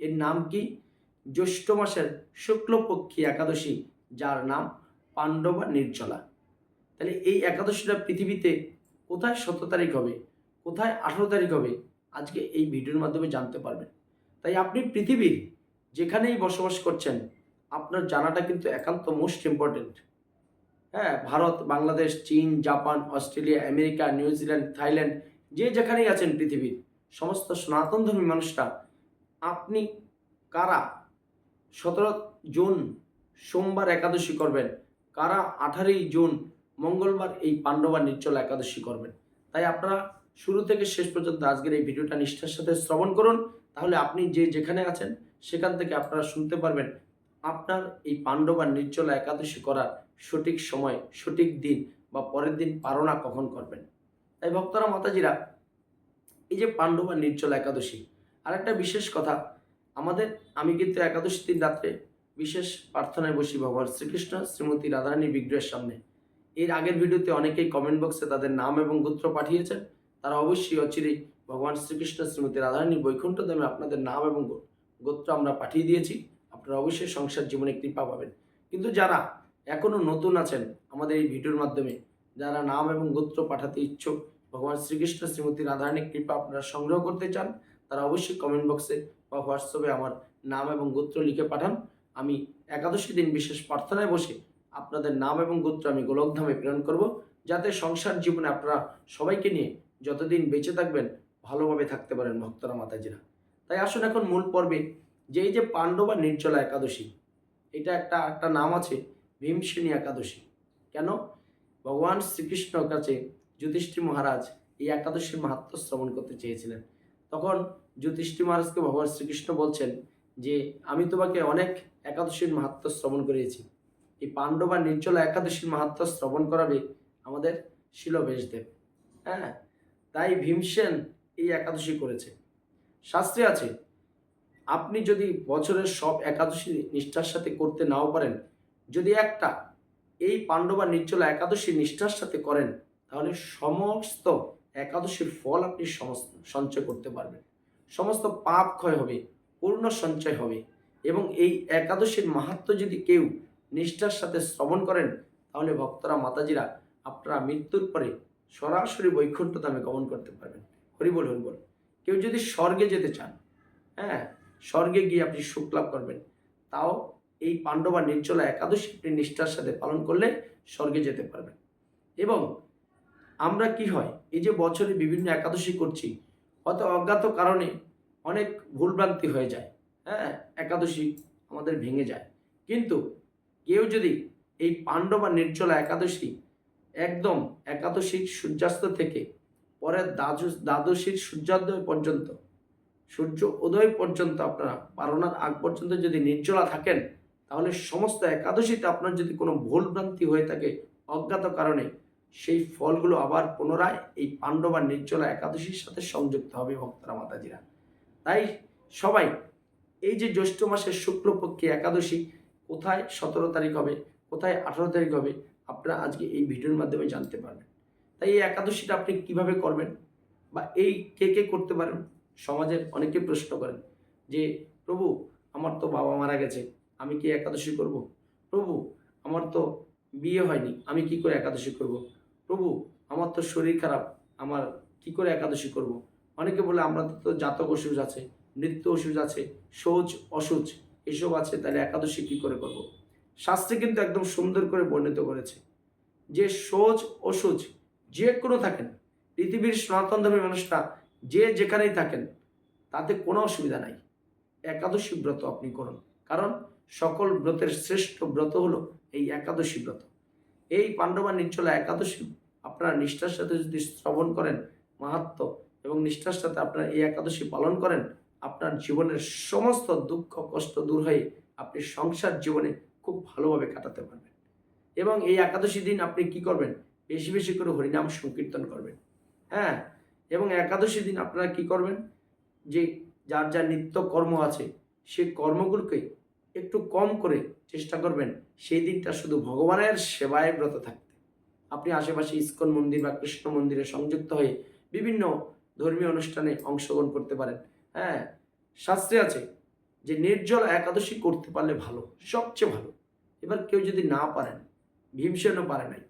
এর নাম কি? জ্যৈষ্ঠ মাসের শুক্লপক্ষী একাদশী, যার নাম পাণ্ডবা নির্জলা। তাহলে এই একাদশীটা পৃথিবীতে কোথায় সতেরো তারিখ হবে? কোথায় আঠেরো তারিখ হবে? আজকে এই ভিডিওর মাধ্যমে জানতে পারবেন। তাই আপনি পৃথিবীর যেখানেই বসবাস করছেন, আপনার জানাটা কিন্তু একান্ত মোস্ট ইম্পর্টেন্ট। হ্যাঁ ভারত, বাংলাদেশ, চীন, Japan, Australia, America, New Zealand, Thailand, যে যেখানেই আছেন পৃথিবীর, সমস্ত সনাতন ধর্মী মানুষরা আপনি কারা? সতেরো জুন সোমবার একাদশী করবেন। কারা আঠারোই জুন মঙ্গলবার এই পাণ্ডবা নির্জল একাদশী করবেন? তাই আপনারা শুরু থেকে শেষ পর্যন্ত আজকের এই ভিডিওটা নিষ্ঠার সাথে শ্রবণ করুন। তাহলে আপনি যে যেখানে আছেন, সেখান থেকে আপনারা শুনতে পারবেন আপনার এই পাণ্ডবা নির্জলা একাদশী করার সঠিক সময়, সঠিক দিন বা পরের দিন পারনা কখন করবেন? তাই ভক্তরা, মাতাজিরা, এই যে পাণ্ডবা নির্জলা একাদশী আর একটা বিশেষ কথা, আমাদের, আমি কিন্তু একাদশী দিন রাত্রে বিশেষ প্রার্থনায় বসি ভগবান শ্রীকৃষ্ণ, শ্রীমতী রাধারানীর বিগ্রহের সামনে। এর আগের ভিডিওতে অনেকেই কমেন্ট বক্সে তাদের নাম এবং গোত্র পাঠিয়েছেন। তারা অবশ্যই অচিরেই ভগবান শ্রীকৃষ্ণ, শ্রীমতী রাধারানী বৈকুণ্ঠ দামে আপনাদের নাম এবং গোত্র আমরা পাঠিয়ে দিয়েছি। আপনারা অবশ্যই সংসার জীবনে কৃপা পাবেন। কিন্তু যারা এখনও নতুন আছেন আমাদের এই ভিডিওর মাধ্যমে, যারা নাম এবং গোত্র পাঠাতে ইচ্ছুক, ভগবান শ্রীকৃষ্ণ, শ্রীমতী রাধারানীর কৃপা আপনারা সংগ্রহ করতে চান তারা অবশ্যই কমেন্ট বক্সে বা হোয়াটসঅ্যাপে আমার নাম এবং গোত্র লিখে পাঠান। আমি একাদশী দিন বিশেষ প্রার্থনায় বসে আপনাদের নাম এবং গোত্র আমি গোলকধামে প্রেরণ করব, যাতে সংসার জীবনে আপনারা সবাইকে নিয়ে যতদিন বেঁচে থাকবেন, ভালোভাবে থাকতে পারেন ভক্তরা মাতাজিরা। তাই আসুন এখন মূল পর্বে যে এই যে পাণ্ডবা নির্জলা একাদশী, এটা একটা একটা নাম আছে ভীমসেনী একাদশী। কেন? ভগবান শ্রীকৃষ্ণর কাছে যুধিষ্ঠির মহারাজ এই একাদশীর মাহাত্ম শ্রবণ করতে চেয়েছিলেন। তখন যুধিষ্ঠির মহারাজকে ভগবান শ্রীকৃষ্ণ বলছেন যে, আমি তোমাকে অনেক একাদশীর মাহাত্ম শ্রবণ করিয়েছি। এই পাণ্ডবা নির্জলা একাদশীর মাহাত্ম শ্রবণ করাবে আমাদের শিলবেশদেব। হ্যাঁ তাই ভীমসেন এই একাদশী করেছে। শাস্ত্রে আছে, আপনি যদি বছরের সব একাদশী নিষ্ঠার সাথে করতে নাও পারেন, যদি একটা এই পাণ্ডবা নির্জলা একাদশী নিষ্ঠার সাথে করেন, তাহলে সমস্ত একাদশীর ফল আপনি সমস্ত সঞ্চয় করতে পারবেন। সমস্ত পাপ ক্ষয় হবে, পূর্ণ সঞ্চয় হবে এবং এই একাদশীর মাহাত্ম যদি কেউ নিষ্ঠার সাথে শ্রবণ করেন, তাহলে ভক্তরা, মাতাজিরা আপনারা মৃত্যুর পরে সরাসরি বৈকুণ্ঠ ধামে গমন করতে পারবেন। হরিবল হরিবল কেউ যদি স্বর্গে যেতে চান হ্যাঁ স্বর্গে গিয়ে আপনি সুখ লাভ করবেন, তাও এই পাণ্ডবা নির্জলা একাদশী আপনি নিষ্ঠার সাথে পালন করলে স্বর্গে যেতে পারবেন। এবং আমরা কি হয়? এই যে বছরে বিভিন্ন একাদশী করছি, হয়তো অজ্ঞাত কারণে অনেক ভুলভ্রান্তি হয়ে যায়। হ্যাঁ একাদশী আমাদের ভেঙে যায়। কিন্তু কেউ যদি এই পাণ্ডব পাণ্ডবা নির্জলা একাদশী একদম একাদশীর সূর্যাস্ত থেকে পরের দ্বাদশ, দ্বাদশীর সূর্যোদয় পর্যন্ত, সূর্য উদয় পর্যন্ত আপনারা পারণার আগ পর্যন্ত যদি নির্জলা থাকেন, তাহলে সমস্ত একাদশীতে আপনার যদি কোনো ভুলভ্রান্তি হয়ে থাকে, অজ্ঞাত কারণে সেই ফলগুলো আবার পুনরায় এই পাণ্ডবা নির্জলা একাদশীর সাথে সংযুক্ত হবে ভক্তরা মাতাজিরা। তাই সবাই এই যে জ্যৈষ্ঠ মাসের শুক্লপক্ষী একাদশী, কোথায় সতেরো তারিখ হবে, কোথায় আঠারো তারিখ হবে, আপনারা আজকে এই ভিডিওর মাধ্যমে জানতে পারবেন। তাই এই একাদশীটা আপনি কীভাবে করবেন বা এই কে কে করতে পারেন, সমাজের অনেকে প্রশ্ন করেন যে, প্রভু, আমার তো বাবা মারা গেছে, আমি কি একাদশী করব? প্রভু, আমার তো বিয়ে হয়নি, আমি কি করে একাদশী করব? প্রভু, আমার তো শরীর খারাপ, আমার কি করে একাদশী করব? অনেকে বলে, আমরা তো জাতক অসুজ আছে, নৃত্য অসুজ আছে, শৌচ অসুচ, এসব আছে, তাহলে একাদশী কি করে করব? শাস্ত্রে কিন্তু একদম সুন্দর করে বর্ণিত করেছে যে, শোচ অসুচ যে কোনো থাকেন, পৃথিবীর সনাতন ধর্মী মানুষরা যে যেখানেই থাকেন, তাতে কোনো অসুবিধা নাই। একাদশী ব্রত আপনি করুন। কারণ সকল ব্রতের শ্রেষ্ঠ ব্রত হলো এই একাদশী ব্রত। এই পাণ্ডবা নির্জলা একাদশী আপনারা নিষ্ঠার সাথে যদি শ্রবণ করেন মাহাত্ম এবং নিষ্ঠার সাথে আপনারা এই একাদশী পালন করেন, আপনার জীবনের সমস্ত দুঃখ, কষ্ট দূর হয়ে আপনি সংসার জীবনে খুব ভালোভাবে কাটাতে পারবেন। এবং এই একাদশী দিন আপনি কি করবেন? বেশি বেশি করে হরিনাম সংকীর্তন করবেন। হ্যাঁ? এবং একাদশী দিন আপনারা কি করবেন? যে যার যার নিত্য কর্ম আছে সেই কর্মগুলোকে একটু কম করে চেষ্টা করবেন। সেই দিনটা শুধু ভগবানের সেবায় ব্রত থাকতে আপনি আশেপাশে ইস্কন মন্দির বা কৃষ্ণ মন্দিরে সংযুক্ত হয়ে বিভিন্ন ধর্মীয় অনুষ্ঠানে অংশগ্রহণ করতে পারেন। হ্যাঁ শাস্ত্রে আছে যে নির্জল একাদশী করতে পারলে ভালো, সবচেয়ে ভালো। এবার কেউ যদি না পারেন, ভীমসেনও পারে নাই।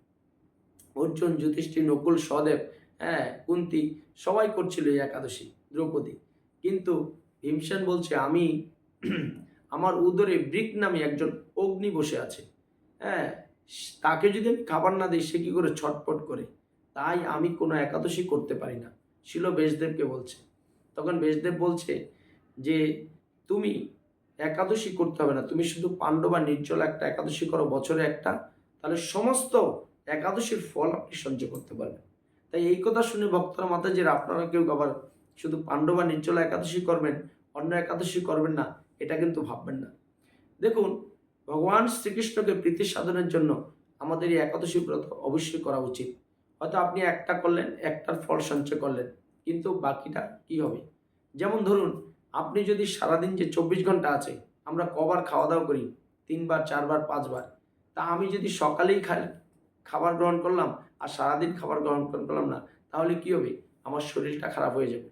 অর্জুন, যুধিষ্ঠির, নকুল সহদেব হ্যাঁ কুন্তি, সবাই করছিল এই একাদশী, দ্রৌপদী। কিন্তু ভীমসেন বলছে, আমি, আমার উদরে ব্রিক নামে একজন অগ্নি বসে আছে। হ্যাঁ তাকে যদি আমি খাবার না দিই, সে কি করে ছটপট করে? তাই আমি কোনো একাদশী করতে পারি না। ছিল বেশদেবকে বলছে। তখন বেশদেব বলছে যে, তুমি একাদশী করতে হবে না। তুমি শুধু পাণ্ডব পাণ্ডবা নির্জল একটা একাদশী করো, বছরে একটা। তাহলে সমস্ত একাদশীর ফল আপনি সহ্য করতে পারবেন। তাই এই কথা শুনে ভক্তরা যে আপনারা কেউ আবার শুধু পাণ্ডবা নির্জল একাদশী করবেন, অন্য একাদশী করবেন না, এটা কিন্তু ভাববেন না। দেখুন ভগবান শ্রীকৃষ্ণকে প্রীতি সাধনের জন্য আমাদের এই একাদশী ব্রত অবশ্যই করা উচিত। হয়তো আপনি একটা করলেন, একটার ফল সঞ্চয় করলেন, কিন্তু বাকিটা কি হবে? যেমন ধরুন, আপনি যদি সারাদিন যে চব্বিশ ঘণ্টা আছে, আমরা কবার খাওয়া দাওয়া করি, তিনবার, চারবার, পাঁচবার। তা আমি যদি সকালেই খাই, খাবার গ্রহণ করলাম, আর সারাদিন খাবার গ্রহণ করলাম না, তাহলে কি হবে? আমার শরীরটা খারাপ হয়ে যাবে।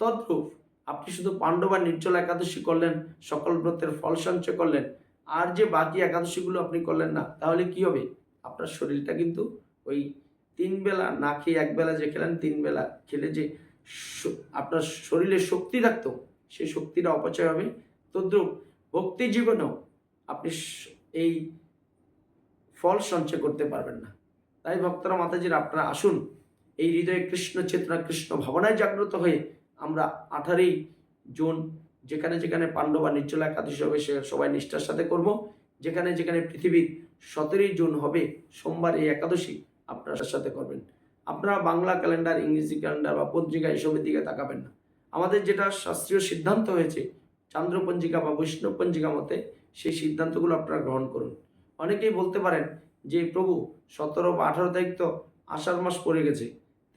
তদ্রূপ, আপনি শুধু পাণ্ডবা নির্জল একাদশী করলেন, সকল ব্রতের ফল সঞ্চয় করলেন আর যে বাকি একাদশীগুলো আপনি করলেন না, তাহলে কি হবে? আপনার শরীরটা কিন্তু ওই তিন বেলা না খেয়ে এক বেলা যে খেলেন, তিন বেলা খেলে যে আপনার শরীরে শক্তি থাকতো, সেই শক্তিটা অপচয় হবে। তদ্রুপ ভক্তি জীবনেও আপনি এই ফল সঞ্চয় করতে পারবেন না। তাই ভক্তরা মাতাজির আপনারা আসুন, এই হৃদয়ে কৃষ্ণ চেতনা, কৃষ্ণ ভাবনায় জাগ্রত হয়ে আমরা আঠারোই জুন যেখানে যেখানে পাণ্ডবা নির্জলা একাদশী হবে, সে সবাই নিষ্ঠার সাথে করব। যেখানে যেখানে পৃথিবীর সতেরোই জুন হবে, সোমবার এই একাদশী আপনার সাথে করবেন। আপনারা বাংলা ক্যালেন্ডার, ইংরেজি ক্যালেন্ডার বা পত্রিকা এসবের দিকে তাকাবেন না। আমাদের যেটা শাস্ত্রীয় সিদ্ধান্ত হয়েছে, চান্দ্রপঞ্জিকা বা বৈষ্ণব পঞ্জিকা মতে সেই সিদ্ধান্তগুলো আপনারা গ্রহণ করুন। অনেকেই বলতে পারেন যে, প্রভু, সতেরো বা আঠারো তারিখ তো আষাঢ় মাস পড়ে গেছে।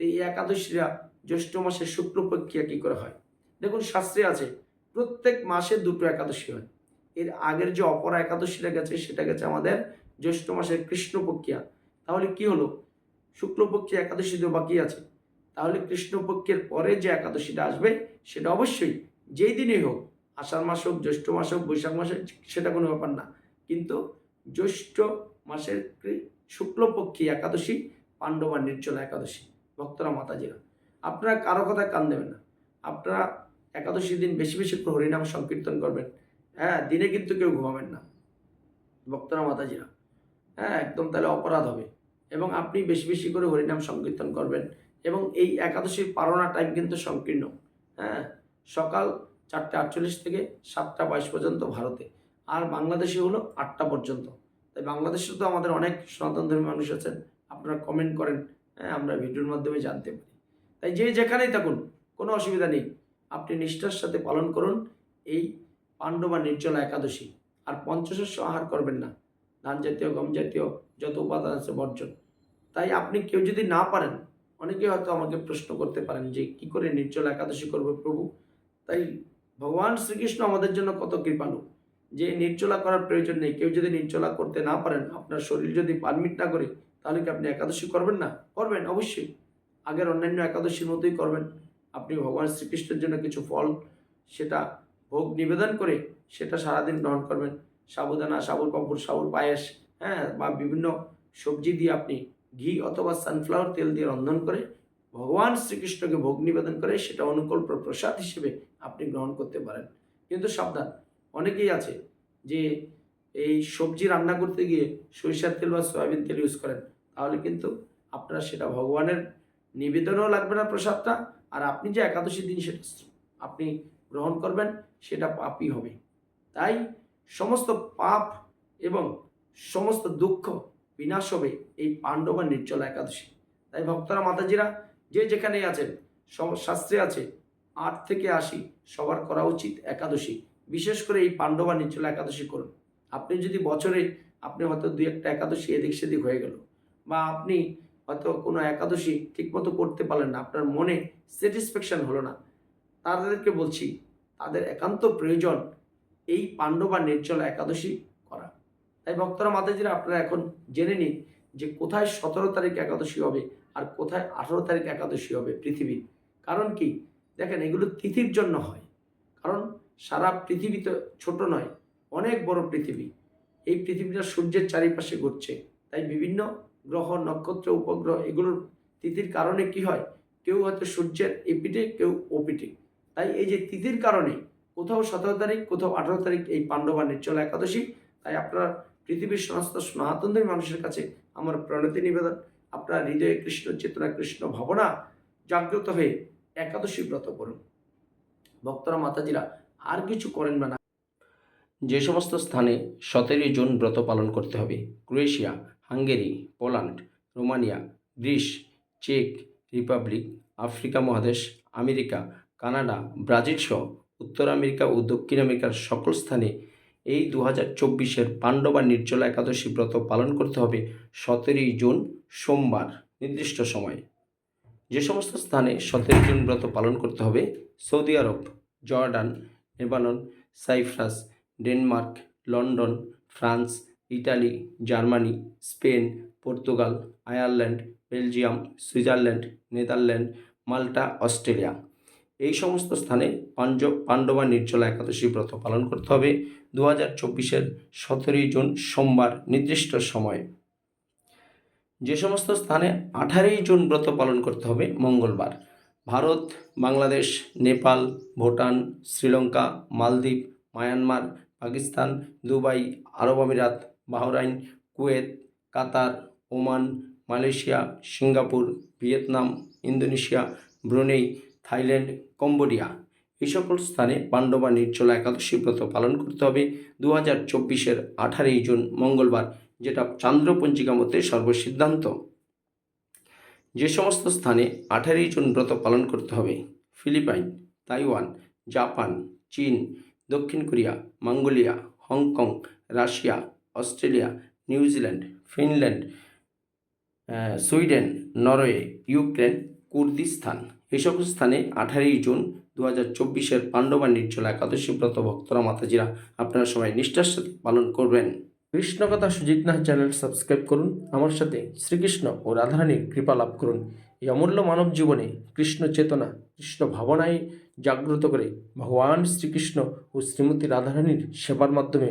তো এই একাদশীরা জ্যৈষ্ঠ মাসের শুক্লপক্ষিয়া কী করে হয়? দেখুন, শাস্ত্রে আছে প্রত্যেক মাসে দুটো একাদশী হয়। এর আগের যে অপরা একাদশীটা গেছে, সেটা গেছে আমাদের জ্যৈষ্ঠ মাসের কৃষ্ণপক্ষিয়া। তাহলে কি হলো? শুক্লপক্ষে একাদশী তো বাকি আছে। তাহলে কৃষ্ণপক্ষের পরে যে একাদশীটা আসবে, সেটা অবশ্যই যেই দিনই হোক, আষাঢ় মাস হোক, জ্যৈষ্ঠ মাস হোক, বৈশাখ মাস সেটা কোনো ব্যাপার না। কিন্তু জ্যৈষ্ঠ মাসের শুক্লপক্ষী একাদশী, পাণ্ডবা নির্জলা একাদশী, ভক্তরা মাতাজিরা। আপনারা কারও কথায় কান দেবেন না। আপনারা একাদশী দিন বেশি বেশি করে হরিনাম সংকীর্তন করবেন। হ্যাঁ দিনে কিন্তু কেউ ঘুমাবেন না। ভক্তরা, মাতাজিরা। হ্যাঁ একদম তাহলে অপরাধ হবে। এবং আপনি বেশি বেশি করে হরিনাম সংকীর্তন করবেন। এবং এই একাদশীর পালনা টাইম কিন্তু সংকীর্ণ। হ্যাঁ সকাল চারটে আটচল্লিশ থেকে সাতটা বাইশ পর্যন্ত ভারতে। আর বাংলাদেশে হলো আটটা পর্যন্ত। তাই বাংলাদেশে তো আমাদের অনেক সনাতন ধর্মী মানুষ আছেন। আপনারা কমেন্ট করেন। হ্যাঁ আমরা ভিডিওর মাধ্যমে জানতে পারি। তাই যে যেখানেই থাকুন, কোনো অসুবিধা নেই। আপনি নিষ্ঠার সাথে পালন করুন। এই পাণ্ডবা নির্জলা একাদশী। আর পঞ্চশস্য আহার করবেন না। ধান জাতীয়, গম জাতীয়, যত উপাদান আছে বর্জন। তাই আপনি কেউ যদি না পারেন, অনেকে হয়তো আমাকে প্রশ্ন করতে পারেন যে, কি করে নির্জলা একাদশী করবে প্রভু? তাই ভগবান শ্রীকৃষ্ণ আমাদের জন্য কত কৃপালু। যে নির্জলা করার প্রয়োজন নেই। কেউ যদি নির্জলা করতে না পারেন, আপনার শরীর যদি পারমিট না করে, তাহলে কি আপনি একাদশী করবেন না? করবেন, অবশ্যই। আগের অন্যান্য একাদশীর মতোই করবেন। আপনি ভগবান শ্রীকৃষ্ণের জন্য কিছু ফল, সেটা ভোগ নিবেদন করে সেটা সারাদিন গ্রহণ করবেন। সাবুদানা, সাবুর পাপড়, সাবুর পায়েস হ্যাঁ বা বিভিন্ন সবজি দিয়ে আপনি ঘি অথবা সানফ্লাওয়ার তেল দিয়ে রন্ধন করে ভগবান শ্রীকৃষ্ণকে ভোগ নিবেদন করে সেটা অনুকূল প্রসাদ হিসেবে আপনি গ্রহণ করতে পারেন। কিন্তু সাবধান, অনেকেই আছে যে এই সবজি রান্না করতে গিয়ে সরিষার তেল বা সয়াবিন তেল ইউজ করেন। তাহলে কিন্তু আপনার সেটা ভগবানের নিবেদনও লাগবে না প্রসাদটা আর আপনি যে একাদশী দিন সেটা আপনি গ্রহণ করবেন, সেটা পাপই হবে। তাই সমস্ত পাপ এবং সমস্ত দুঃখ বিনাশ হবে এই পাণ্ডবা নির্জলা একাদশী। তাই ভক্তরা, মাতাজিরা, যে যেখানেই আছেন শাস্ত্রে আছে, আট থেকে আশি সবার করা উচিত একাদশী। বিশেষ করে এই পাণ্ডবা নির্জলা একাদশী করুন। আপনি যদি বছরে, আপনি হয়তো দুই একটা একাদশী এদিক সেদিক হয়ে গেল, বা আপনি হয়তো কোনো একাদশী ঠিকমতো করতে পারলেন না। আপনার মনে স্যাটিসফ্যাকশন হলো না। তাদেরকে বলছি, তাদের একান্ত প্রয়োজন এই পাণ্ডবা নির্জল একাদশী করা। তাই ভক্তরা, মাতাজিরা, আপনারা এখন জেনে নিন যে কোথায় সতেরো তারিখ একাদশী হবে আর কোথায় আঠারো তারিখ একাদশী হবে পৃথিবী। কারণ কি? দেখেন, এগুলো তিথির জন্য হয়। কারণ সারা পৃথিবী তো ছোট নয়, অনেক বড় পৃথিবী। এই পৃথিবীটা সূর্যের চারিপাশে ঘুরছে। তাই বিভিন্ন গ্রহ, নক্ষত্র, উপগ্রহ এগুলোর তিথির কারণে কি হয়? কেউ হয়তো সূর্যের এপিটে কেউ ওপিটে তাই এই যে তিথির কারণে কোথাও সতেরো তারিখ, কোথাও আঠারো তারিখ এই পাণ্ডবা নির্জলা একাদশী। তাই আপনার পৃথিবীর সমস্ত সনাতনদের মানুষের কাছে আমার প্রণতি নিবেদন। আপনার হৃদয়ে কৃষ্ণ চেতনা, কৃষ্ণ ভাবনা জাগ্রত হয়ে একাদশী ব্রত করুন। ভক্তরা, মাতাজিরা, আর কিছু করেন না। যে সমস্ত স্থানে সতেরোই জুন ব্রত পালন করতে হবে। Croatia Hungary, Poland, Romania, Greece, check Republic, Africa মহাদেশ, আমেরিকা, কানাডা, ব্রাজিল সহ উত্তর আমেরিকা ও দক্ষিণ আমেরিকার সকল স্থানে এই দু হাজার চব্বিশের পাণ্ডবা নির্জলা একাদশী ব্রত পালন করতে হবে সতেরোই জুন, সোমবার, নির্দিষ্ট সময়ে। যে সমস্ত স্থানে সতেরোই জুন ব্রত পালন করতে হবে Saudi Arab, Jordan, Lebanon, Cyprus, Denmark, London, France Italy Germany, Spain, Portugal, Ireland, Belgium, Switzerland, Netherland, Malta, Australia. এই সমস্ত স্থানে পাঞ্জ পাণ্ডবা নির্জলা একাদশী ব্রত পালন করতে হবে। দু হাজার চব্বিশের সতেরোই জুন সোমবার নির্দিষ্ট সময়ে। যে সমস্ত স্থানে আঠারোই জুন ব্রত পালন করতে হবে মঙ্গলবার। Bharat, Bangladesh, Nepal, Bhutan, Sri Lanka, Maldives, Myanmar, Pakistan, Dubai, Arab Emirates Bahrain, Kuwait, Qatar, Oman, Malaysia, Singapore, Vietnam, Indonesia, Brunei, Thailand, Cambodia. এই সকল স্থানে পাণ্ডবা নির্জলা একাদশী ব্রত পালন করতে হবে। দু হাজার চব্বিশের আঠারোই জুন, মঙ্গলবার, যেটা চান্দ্রপঞ্জিকা মতে সর্বসিদ্ধান্ত। যে সমস্ত স্থানে আঠারোই জুন ব্রত পালন করতে হবে, ফিলিপাইন, তাইওয়ান, জাপান, চীন, দক্ষিণ Korea, Mongolia, Hong Kong, Russia Australia New Zealand Finland Sweden, Norway, Ukraine, Kurdistan. সকল স্থানে আঠারোই জুন দু হাজার চব্বিশের পাণ্ডবা নির্জলা একাদশী ব্রত ভক্তরা, মাতাজিরা, আপনারা সবাই নিষ্ঠার সাথে পালন করবেন। কৃষ্ণকথা সুজিত নাথ চ্যানেল সাবস্ক্রাইব করুন, আমার সাথে শ্রীকৃষ্ণ ও রাধারানীর কৃপা লাভ করুন। এই অমূল্য মানব জীবনে কৃষ্ণ চেতনা, কৃষ্ণ ভাবনায় জাগ্রত করে ভগবান শ্রীকৃষ্ণ ও শ্রীমতী রাধারানীর সেবার মাধ্যমে